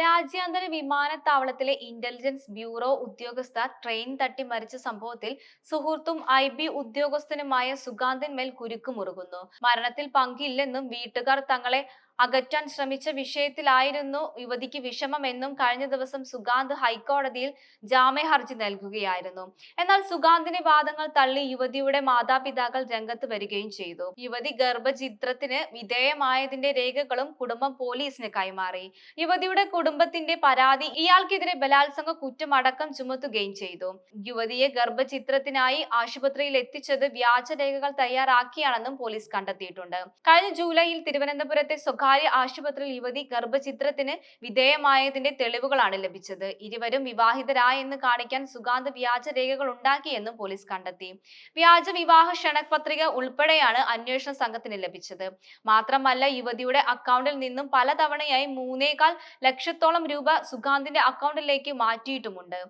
രാജ്യാന്തര വിമാനത്താവളത്തിലെ intelligence bureau ഉദ്യോഗസ്ഥ ട്രെയിൻ തട്ടി മരിച്ച സംഭവത്തിൽ സുഹൃത്തും ഐ ബി ഉദ്യോഗസ്ഥനുമായ മേൽ കുരുക്കുമുറുകുന്നു മരണത്തിൽ പങ്കില്ലെന്നും വീട്ടുകാർ തങ്ങളെ അകറ്റാൻ ശ്രമിച്ച വിഷയത്തിലായിരുന്നു യുവതിക്ക് വിഷമമെന്നും കഴിഞ്ഞ ദിവസം സുഗാന്ത് ഹൈക്കോടതിയിൽ ജാമ്യ ഹർജി നൽകുകയായിരുന്നു. എന്നാൽ സുഗാന്തിന്റെ വാദങ്ങൾ തള്ളി യുവതിയുടെ മാതാപിതാക്കൾ രംഗത്ത് വരികയും ചെയ്തു. യുവതി ഗർഭചിത്രത്തിന് വിധേയമായതിന്റെ രേഖകളും കുടുംബം പോലീസിന് കൈമാറി. യുവതിയുടെ കുടുംബത്തിന്റെ പരാതി ഇയാൾക്കെതിരെ ബലാത്സംഗ കുറ്റമടക്കം ചുമത്തുകയും ചെയ്തു. യുവതിയെ ഗർഭചിത്രത്തിനായി ആശുപത്രിയിൽ എത്തിച്ചത് വ്യാജരേഖകൾ തയ്യാറാക്കിയാണെന്നും പോലീസ് കണ്ടെത്തിയിട്ടുണ്ട്. കഴിഞ്ഞ ജൂലൈയിൽ തിരുവനന്തപുരത്തെ സ്വകാര്യ ആശുപത്രിയിൽ യുവതി ഗർഭചിത്രത്തിന് വിധേയമായതിന്റെ തെളിവുകളാണ് ലഭിച്ചത്. ഇരുവരും വിവാഹിതരായെന്ന് കാണിക്കാൻ സുഗാന്ത് വ്യാജരേഖകൾ ഉണ്ടാക്കിയെന്നും പോലീസ് കണ്ടെത്തി. വ്യാജ വിവാഹ ക്ഷണപത്രിക ഉൾപ്പെടെയാണ് അന്വേഷണ സംഘത്തിന് ലഭിച്ചത്. മാത്രമല്ല യുവതിയുടെ അക്കൗണ്ടിൽ നിന്നും പലതവണയായി മൂന്നേകാൽ ലക്ഷത്തോളം രൂപ സുഗാന്തിന്റെ അക്കൗണ്ടിലേക്ക് മാറ്റിയിട്ടുമുണ്ട്.